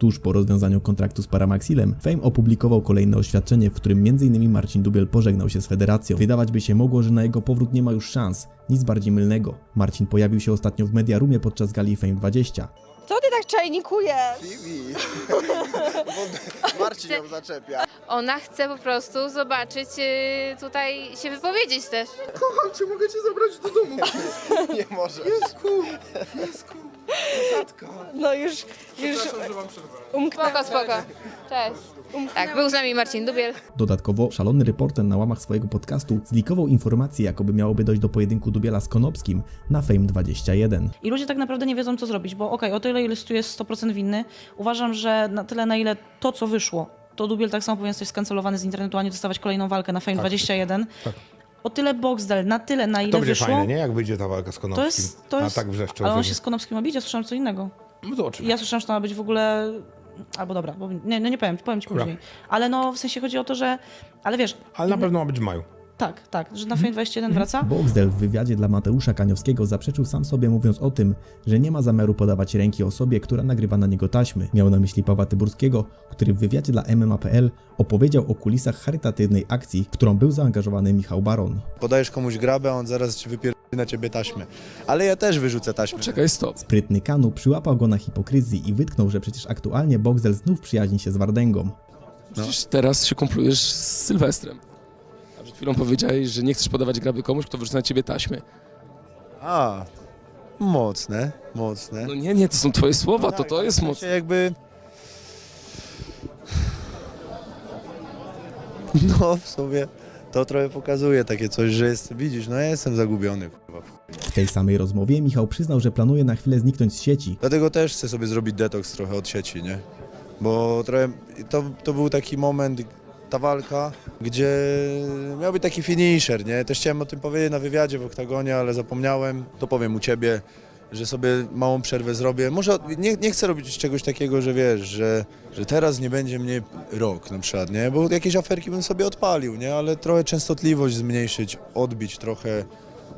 Tuż po rozwiązaniu kontraktu z Paramaxilem, Fame opublikował kolejne oświadczenie, w którym m.in. Marcin Dubiel pożegnał się z federacją. Wydawać by się mogło, że na jego powrót nie ma już szans. Nic bardziej mylnego. Marcin pojawił się ostatnio w Media Roomie podczas gali Fame 20. Co ty tak czajnikujesz? Bibi. Bo Marcin ją zaczepia. Ona chce po prostu zobaczyć, y, tutaj się wypowiedzieć też. Kocham cię, mogę cię zabrać do domu. Nie możesz. Piesku, piesku. No już, już. Spoko, spoko. Cześć. Tak, był z nami Marcin Dubiel. Dodatkowo szalony reporter na łamach swojego podcastu zlikował informacje, jakoby miałoby dojść do pojedynku Dubiela z Konopskim na Fame 21. I ludzie tak naprawdę nie wiedzą, co zrobić, bo okej, o tyle, ile Stu jest 100% winny, uważam, że na tyle, na ile to, co wyszło, to Dubiel tak samo powinien zostać skancelowany z internetu, a nie dostawać kolejną walkę na Fame 21. O tyle Boxdel, na tyle, na ile To będzie wyszło, fajne, nie? Jak wyjdzie ta walka z to Konopskim. jest... To jest A tak wrzeszczą. ale on się z Konopskim bić, ja słyszałam co innego. No to oczywiście. Ja słyszałam, że to ma być w ogóle... Albo dobra, bo nie, no nie powiem, powiem ci Dobra. później. Ale no, w sensie chodzi o to, że... Ale wiesz, Ale na pewno ma być w maju. Tak, tak, że na Fame 21 wraca. Boxdel w wywiadzie dla Mateusza Kaniowskiego zaprzeczył sam sobie mówiąc o tym, że nie ma zamiaru podawać ręki osobie, która nagrywa na niego taśmy. Miał na myśli Pawła Tyburskiego, który w wywiadzie dla MMA.pl opowiedział o kulisach charytatywnej akcji, w którą był zaangażowany Michał Baron. Podajesz komuś grabę, a on zaraz ci wypierdoli na ciebie taśmę. Ale ja też wyrzucę taśmę. Czekaj, stop. Sprytny Kanu przyłapał go na hipokryzji i wytknął, że przecież aktualnie Boxdel znów przyjaźni się z Wardęgą. Przecież teraz się komplujesz z Sylwestrem. Chwilą powiedziałeś, że nie chcesz podawać graby komuś, kto wyrzuca na ciebie taśmy. A, mocne, mocne. No nie, nie, to są twoje słowa, to tak, to jest mocne. jakby... No, w sumie to trochę pokazuje takie coś, że jest, widzisz, no ja jestem zagubiony, kurwa. W tej samej rozmowie Michał przyznał, że planuje na chwilę zniknąć z sieci. Dlatego też chcę sobie zrobić detoks trochę od sieci, nie? Bo trochę, to, to był taki moment, ta walka, gdzie miał być taki finisher, nie? Też chciałem o tym powiedzieć na wywiadzie w Oktagonie, ale zapomniałem. To powiem u Ciebie, że sobie małą przerwę zrobię. Może nie, nie chcę robić czegoś takiego, że wiesz, że, że teraz nie będzie mnie rok na przykład, nie? Bo jakieś aferki bym sobie odpalił, nie? Ale trochę częstotliwość zmniejszyć, odbić trochę,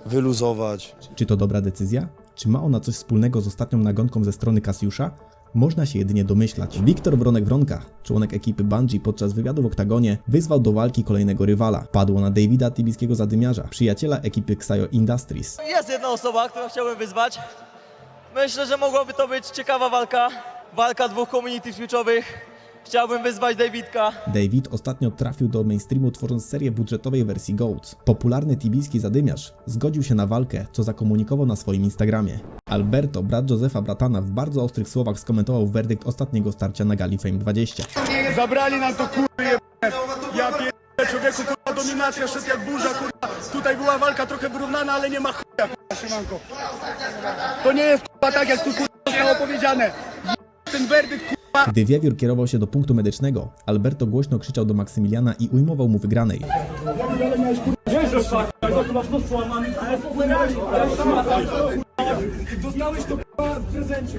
wyluzować. Czy to dobra decyzja? Czy ma ona coś wspólnego z ostatnią nagonką ze strony Kasiusza? Można się jedynie domyślać. Wiktor Wronek-Wronka, członek ekipy Bungie podczas wywiadu w Oktagonie, wyzwał do walki kolejnego rywala. Padło na Davida Tybickiego Zadymiarza, przyjaciela ekipy Xayo Industries. Jest jedna osoba, którą chciałbym wyzwać. Myślę, że mogłaby to być ciekawa walka. Walka dwóch community switchowych. Chciałbym wyzwać Davidka. David ostatnio trafił do mainstreamu tworząc serię budżetowej wersji GOAT. Popularny tibijski zadymiarz zgodził się na walkę, co zakomunikował na swoim Instagramie. Alberto, brat Josefa Bratana, w bardzo ostrych słowach skomentował werdykt ostatniego starcia na gali Fame 20. Zabrali nam to jebane. Ja pierdolę człowieku, kurwa dominacja szedł jak burza, kurwa. Tutaj była walka trochę wyrównana, ale nie ma chuja, kurwa, siemanko. To nie jest kurwa tak, jak tu kurwa zostało powiedziane. Ten werdykt, kurwa. Gdy wiewiór kierował się do punktu medycznego, Alberto głośno krzyczał do Maksymiliana i ujmował mu wygranej. Dostałeś to w prezencie.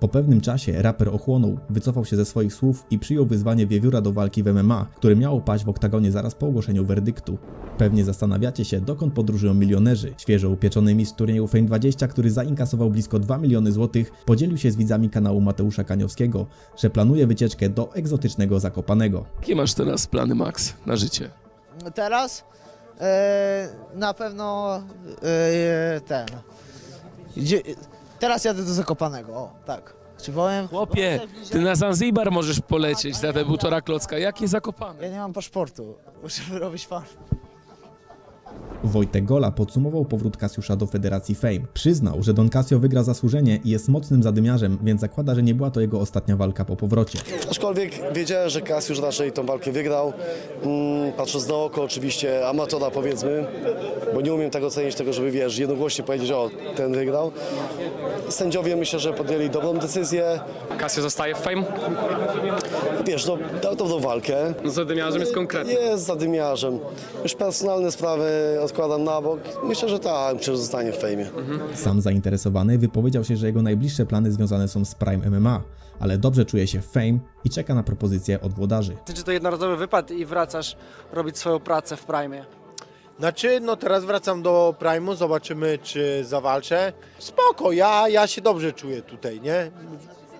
Po pewnym czasie raper ochłonął, wycofał się ze swoich słów i przyjął wyzwanie wiewióra do walki w MMA, które miało paść w oktagonie zaraz po ogłoszeniu werdyktu. Pewnie zastanawiacie się, dokąd podróżują milionerzy. Świeżo upieczony mistrz turnieju Fame 20, który zainkasował blisko 2 miliony złotych, podzielił się z widzami kanału Mateusza Kaniowskiego, że planuje wycieczkę do egzotycznego Zakopanego. Jakie masz teraz plany, Max, na życie? Teraz e, na pewno e, ten. Gdzie, teraz jadę do Zakopanego, o tak. Ci powiem? Chłopie, ty na Zanzibar możesz polecieć za te półtora klocka. Jakie zakopane? Ja nie mam paszportu, muszę wyrobić fan. Wojtek Gola podsumował powrót Kasiusza do Federacji Fame. Przyznał, że Don Casio wygra zasłużenie i jest mocnym zadymiarzem, więc zakłada, że nie była to jego ostatnia walka po powrocie. Aczkolwiek wiedziałem, że Kas już raczej tą walkę wygrał. Mm, patrząc na oko, oczywiście amatora powiedzmy, bo nie umiem tak ocenić tego, żeby wiesz, jednogłośnie powiedzieć, o ten wygrał. Sędziowie myślę, że podjęli dobrą decyzję. Kasio zostaje w Fame? Wiesz, no, dał dobrą walkę. No zadymiarzem jest konkretny. Jest zadymiarzem. Już personalne sprawy odkładam na bok. Myślę, że tak, myślę, że zostanie w fejmie. Sam zainteresowany wypowiedział się, że jego najbliższe plany związane są z Prime MMA, ale dobrze czuje się w Fame i czeka na propozycje od włodarzy. Czy to jednorazowy wypad i wracasz robić swoją pracę w Prime? Znaczy, no teraz wracam do Prime'u, zobaczymy czy zawalczę. Spoko, ja, ja się dobrze czuję tutaj, nie?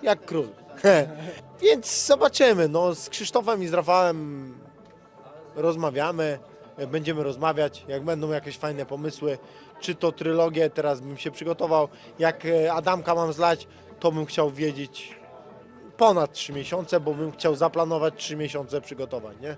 Jak król. Więc zobaczymy. No, z Krzysztofem i z Rafałem rozmawiamy, będziemy rozmawiać, jak będą jakieś fajne pomysły, czy to trylogię, teraz bym się przygotował, jak e, Adamka mam zlać, to bym chciał wiedzieć ponad 3 miesiące, bo bym chciał zaplanować 3 miesiące przygotowań, nie?